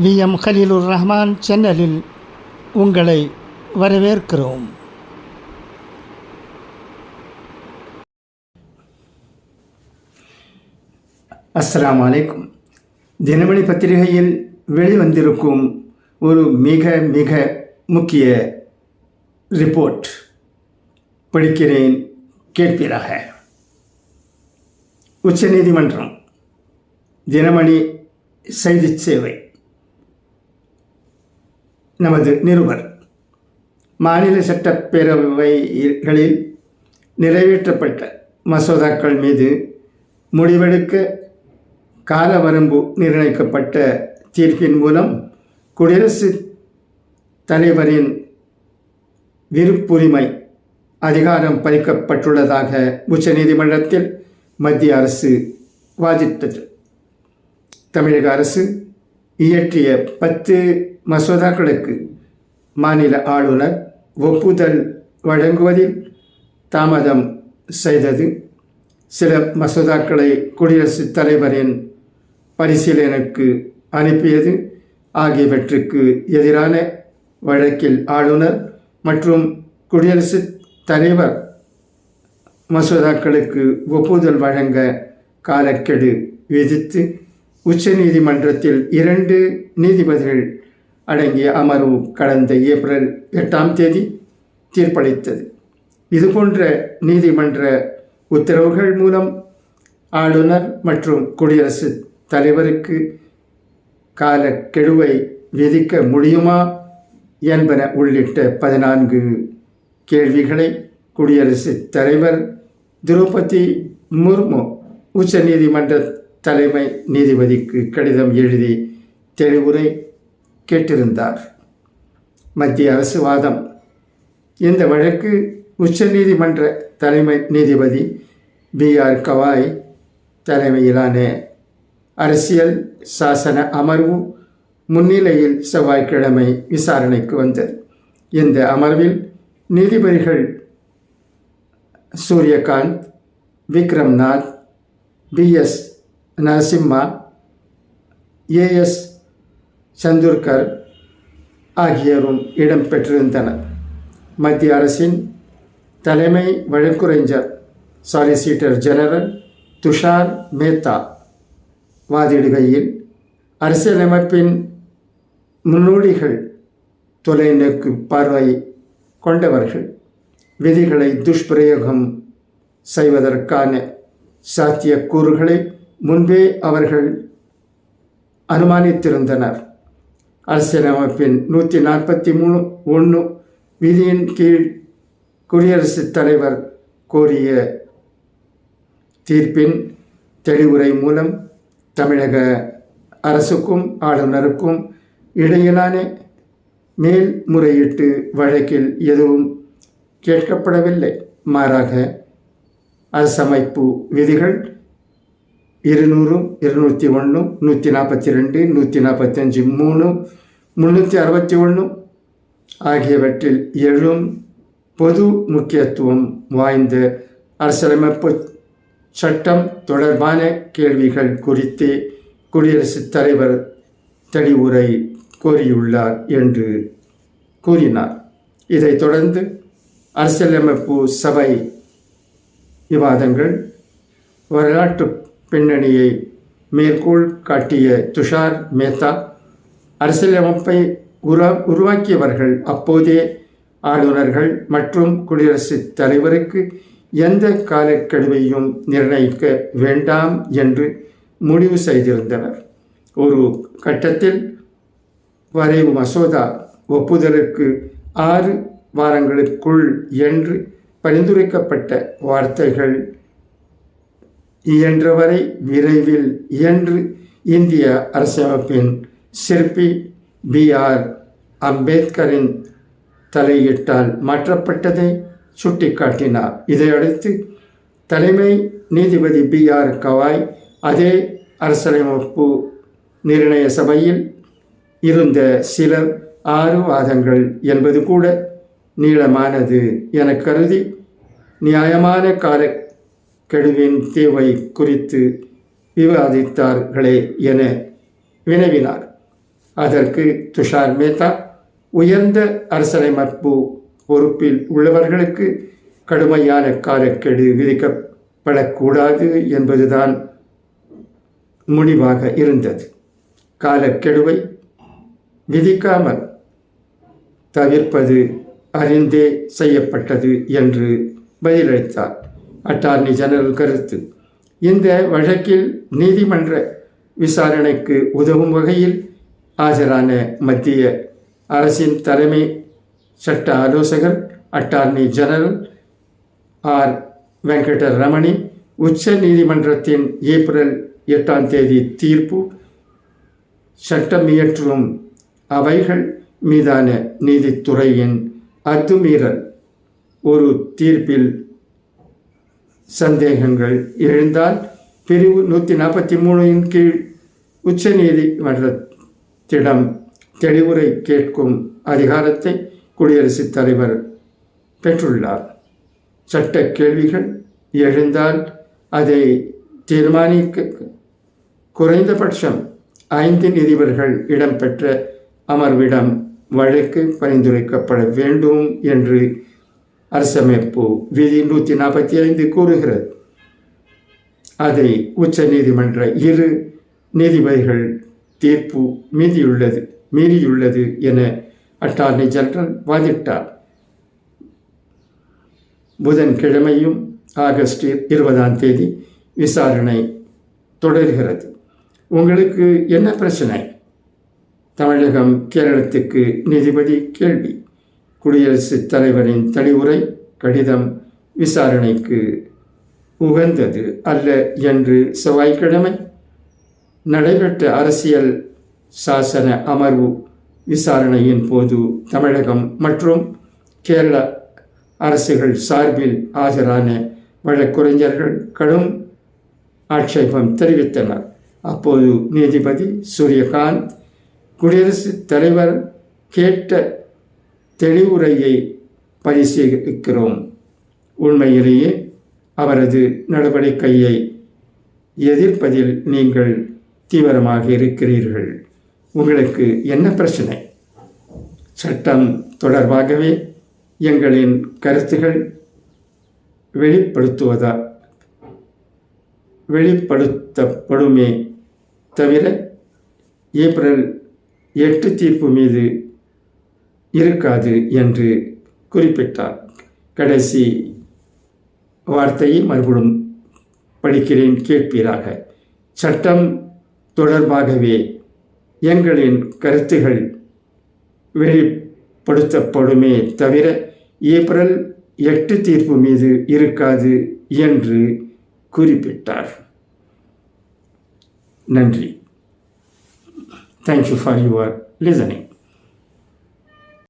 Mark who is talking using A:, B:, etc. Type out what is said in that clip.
A: We. M. Haleelur Rahman சேனலில் உங்களை வரவேற்கிறோம்.
B: அஸ்லாம் வலைக்கும் தினமணி பத்திரிகையில் வெளிவந்திருக்கும் ஒரு மிக மிக முக்கிய ரிப்போர்ட் படிக்கிறேன் கேட்பீராக. உச்சநீதிமன்றம் தினமணி செய்திச் சேவை. நமது நிருபர். மாநில சட்டப்பேரவைகளில் நிறைவேற்றப்பட்ட மசோதாக்கள் மீது முடிவெடுக்க கால வரம்பு நிர்ணயிக்கப்பட்ட தீர்ப்பின் மூலம் குடியரசுத் தலைவரின் விருப்புரிமை அதிகாரம் பறிக்கப்பட்டுள்ளதாக உச்சநீதிமன்றத்தில் மத்திய அரசு வாதிட்டது. தமிழக அரசு இயற்றிய பத்து மசோதாக்களுக்கு மாநில ஆளுநர் ஒப்புதல் வழங்குவதில் தாமதம் செய்தது. சில மசோதாக்களை குடியரசுத் தலைவரின் பரிசீலனைக்கு அனுப்பியது. ஆகியவற்றுக்கு எதிரான வழக்கில் ஆளுநர் மற்றும் குடியரசுத் தலைவர் மசோதாக்களுக்கு ஒப்புதல் வழங்க காலக்கெடு விதித்து உச்சநீதிமன்றத்தில் இரண்டு நீதிபதிகள் அடங்கிய அமர்வு கடந்த ஏப்ரல் எட்டாம் தேதி தீர்ப்பளித்தது. இதுபோன்ற நீதிமன்ற உத்தரவுகள் மூலம் ஆளுநர் மற்றும் குடியரசுத் தலைவருக்கு காலக்கெடுவை விதிக்க முடியுமா என்பன உள்ளிட்ட பதினான்கு கேள்விகளை குடியரசுத் தலைவர் திரௌபதி முர்மு உச்சநீதிமன்ற தலைமை நீதிபதிக்கு கடிதம் எழுதி தெளிவுரை கேட்டிருந்தார். மத்திய அரசு வாதம். இந்த வழக்கு உச்சநீதிமன்ற தலைமை நீதிபதி பி. ஆர். கவாய் தலைமையிலான அரசியல் சாசன அமர்வு முன்னிலையில் செவ்வாய்க்கிழமை விசாரணைக்கு வந்தது. இந்த அமர்வில் நீதிபதிகள் Suryakant Vikramnath P. S. Narasimha AS Chandurkar ஆகியோரும் இடம்பெற்றிருந்தனர் மத்திய அரசின் தலைமை வழக்குரைஞர் சாலிசிட்டர் ஜெனரல் துஷார் மேத்தா வாதிடுகையில் அரசியலமைப்பின் முன்னோடிகள் தொலைநோக்கு பார்வை கொண்டவர்கள் விதிகளை துஷ்பிரயோகம் செய்வதற்கான சாத்தியக்கூறுகளை முன்பே அவர்கள் அனுமானித்திருந்தனர். அரசியலமைப்பின் நூற்றி நாற்பத்தி மூணு ஒன்று விதியின் கீழ் குடியரசுத் தலைவர் கோரிய தீர்ப்பின் தெளிவுரை மூலம் தமிழக அரசுக்கும் ஆளுநருக்கும் இடையிலான மேல்முறையீட்டு வழக்கில் எதுவும் கேட்கப்படவில்லை. மாறாக அரசமைப்பு விதிகள் இருநூறு இருநூற்றி ஒன்று நூற்றி நாற்பத்தி ரெண்டு நூற்றி நாற்பத்தஞ்சு மூணு முந்நூற்றி அறுபத்தி ஒன்று ஆகியவற்றில் எழும் பொது முக்கியத்துவம் வாய்ந்த அரசியலமைப்பு சட்டம் தொடர்பான கேள்விகள் குறித்து குடியரசுத் தலைவர் தெளிவுரை கோரியுள்ளார் என்று கூறினார். இதைத் தொடர்ந்து அரசியலமைப்பு சபை விவாதங்கள் வரலாற்று பின்னணியை மேற்கோள் காட்டிய துஷார் மேத்தா அரசியலமைப்பை உருவா உருவாக்கியவர்கள் அப்போதே ஆளுநர்கள் மற்றும் குடியரசுத் தலைவருக்கு எந்த காலக்கெடுவையும் நிர்ணயிக்க வேண்டாம் என்று முடிவு செய்திருந்தனர். ஒரு கட்டத்தில் வரைவு மசோதா ஒப்புதலுக்கு ஆறு வாரங்களுக்குள் என்று பரிந்துரைக்கப்பட்ட வார்த்தைகள் இயன்றவரை விரைவில் இயன்று இந்திய அரசமைப்பின் சிற்பி பி ஆர் அம்பேத்கரின் தலையிட்டால் மாற்றப்பட்டதை சுட்டிக்காட்டினார். இதையடுத்து தலைமை நீதிபதி பி ஆர் கவாய் அதே அரசியலமைப்பு நிர்ணய சபையில் இருந்த சில ஆறு வாதங்கள் என்பது கூட நீளமானது என கருதி நியாயமான கால கெடுவின் தேவை குறித்து விவாதித்தார்களே என வினவினார். அதற்கு துஷார் மேத்தா உயர்ந்த அரசியலமைப்பு பொறுப்பில் உள்ளவர்களுக்கு கடுமையான காலக்கெடு விதிக்கப்படக்கூடாது என்பதுதான் முடிவாக இருந்தது. காலக்கெடுவை விதிக்காமல் தவிர்ப்பது அறிந்தே செய்யப்பட்டது என்று பதிலளித்தார். அட்டார்னி ஜெனரல் கருத்து. இந்த வழக்கில் நீதிமன்ற விசாரணைக்கு உதவும் வகையில் ஆஜரான மத்திய அரசின் தலைமை சட்ட ஆலோசகர் attorney general R. Venkata Ramani உச்ச நீதிமன்றத்தின் ஏப்ரல் எட்டாம் தேதி தீர்ப்பு சட்டம் இயற்றும் அவைகள் மீதான நீதித்துறையின் அத்துமீறல். ஒரு தீர்ப்பில் சந்தேகங்கள் எழுந்தால் பிரிவு நூற்றி நாற்பத்தி மூணின் கீழ் உச்ச நீதிமன்றத்திடம் தெளிவுரை கேட்கும் அதிகாரத்தை குடியரசுத் தலைவர் பெற்றுள்ளார். சட்ட கேள்விகள் எழுந்தால் அதை தீர்மானிக்க குறைந்தபட்சம் ஐந்து நீதிபர்கள் இடம்பெற்ற அமர்விடம் வழக்கு பரிந்துரைக்கப்பட வேண்டும் என்று அரசமைப்பு விதி நூற்றி நாற்பத்தி ஐந்து கூறுகிறது. அதை உச்ச நீதிமன்ற இரு நீதிபதிகள் தீர்ப்பு மீதியுள்ளது மீறியுள்ளது என அட்டார்னி ஜெனரல் வாதிட்டார். புதன்கிழமையும் ஆகஸ்ட் இருபதாம் தேதி விசாரணை தொடர்கிறது. உங்களுக்கு என்ன பிரச்சனை? தமிழகம் கேரளத்துக்கு நீதிபதி கேள்வி. குடியரசுத் தலைவரின் தெளிவுரை கடிதம் விசாரணைக்கு உகந்தது அல்ல என்று செவ்வாய்க்கிழமை நடைபெற்ற அரசியல் சாசன அமர்வு விசாரணையின் போது தமிழகம் மற்றும் கேரள அரசுகள் சார்பில் ஆஜரான வழக்குரைஞர்கள் கடும் ஆட்சேபம் தெரிவித்தனர். அப்போது நீதிபதி சூரியகாந்த் குடியரசுத் தலைவர் கேட்ட தெளிவுரையை பரிசீலிக்கிறோம். உண்மையிலேயே அவரது நடவடிக்கையை எதிர்ப்பதில் நீங்கள் தீவிரமாக இருக்கிறீர்கள். உங்களுக்கு என்ன பிரச்சனை? சட்டம் தொடர்பாகவே எங்களின் கருத்துகள் வெளிப்படுத்துவதா? வெளிப்படுத்தப்படுமே தவிர ஏப்ரல் எட்டு தீர்ப்பு மீது இருக்காது என்று குறிப்பிட்டார். கடைசி வார்த்தையை மறுபடியும் படிக்கிறேன் கேட்பீராக. சட்டம் தொடர்பாகவே எங்களின் கருத்துகள் வெளிப்படுத்தப்படுமே தவிர ஏப்ரல் எட்டு தீர்ப்பு மீது இருக்காது என்று குறிப்பிட்டார். நன்றி. Thank you for your listening